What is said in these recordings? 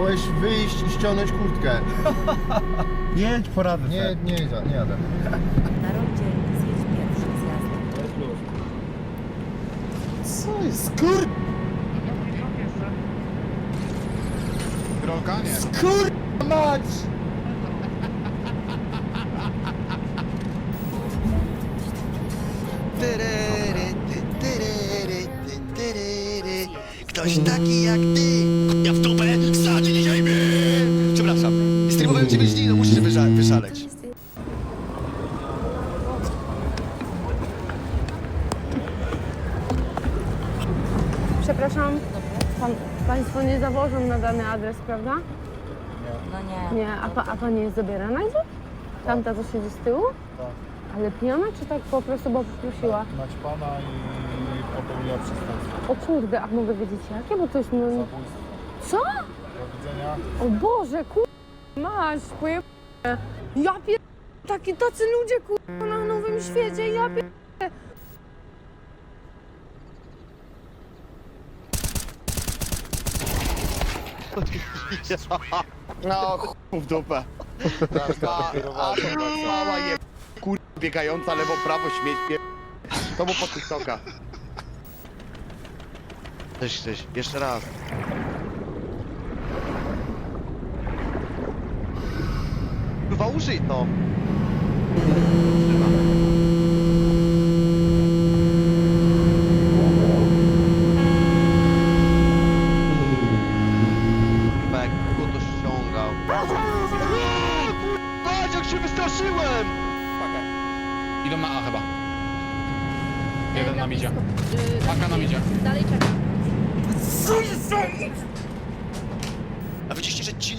Miałeś wyjść i ściągnąć kurtkę. Jedź, poradzę Nie, sobie. nie, nie, nie jadę. Na rondzie zjedź pierwszy z jazdą. Co jest? Kur... Grolka nie. Kur... mać! Tyryry, ty, tyryry, ty, tyryry. Ktoś taki jak ty. Ja w dupę Streamowałem 9 dni, no musisz wysza- wyszaleć. Przepraszam, pan, Państwo nie zawożą na dany adres, prawda? No nie. Nie, a, pa, a Pani jest zabierana gdzie? Tamta, co siedzi z tyłu? Tak. Ale pijana, czy tak po prostu, bo poprosiła? Nać pana i popełniła przestępstwo. O kurde, a mogę wiedzieć jakie? Bo to jest... No... Zabójstwo. Co? Do widzenia. O Boże, kur... Masz, poje... Ja pier... Taki, tacy ludzie, kur... na nowym świecie, ja pier... No, ch... w dupę. A, a mała je... Kur... biegająca lewo, prawo, śmieć pie... To było po TikToka. Cześć, cześć. Jeszcze raz. Chyba użyj to. Chyba jak go to ściągał. Patrz jak się wystraszyłem! Idą na A chyba. Jeden nam idzie. Paka nam idzie. Dalej czekam. A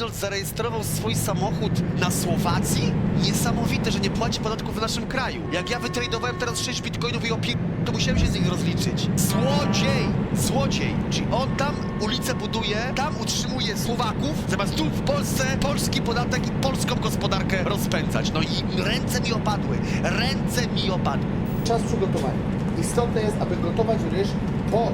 Cinold zarejestrował swój samochód na Słowacji? Niesamowite, że nie płaci podatku w naszym kraju. Jak ja wytradowałem teraz 6 bitcoinów i opier... to musiałem się z nich rozliczyć. Złodziej! Złodziej! Czyli on tam ulicę buduje, tam utrzymuje Słowaków, zamiast tu w Polsce polski podatek i polską gospodarkę rozpędzać. No i ręce mi opadły. Ręce mi opadły. Czas przygotowania. Istotne jest, aby gotować ryż po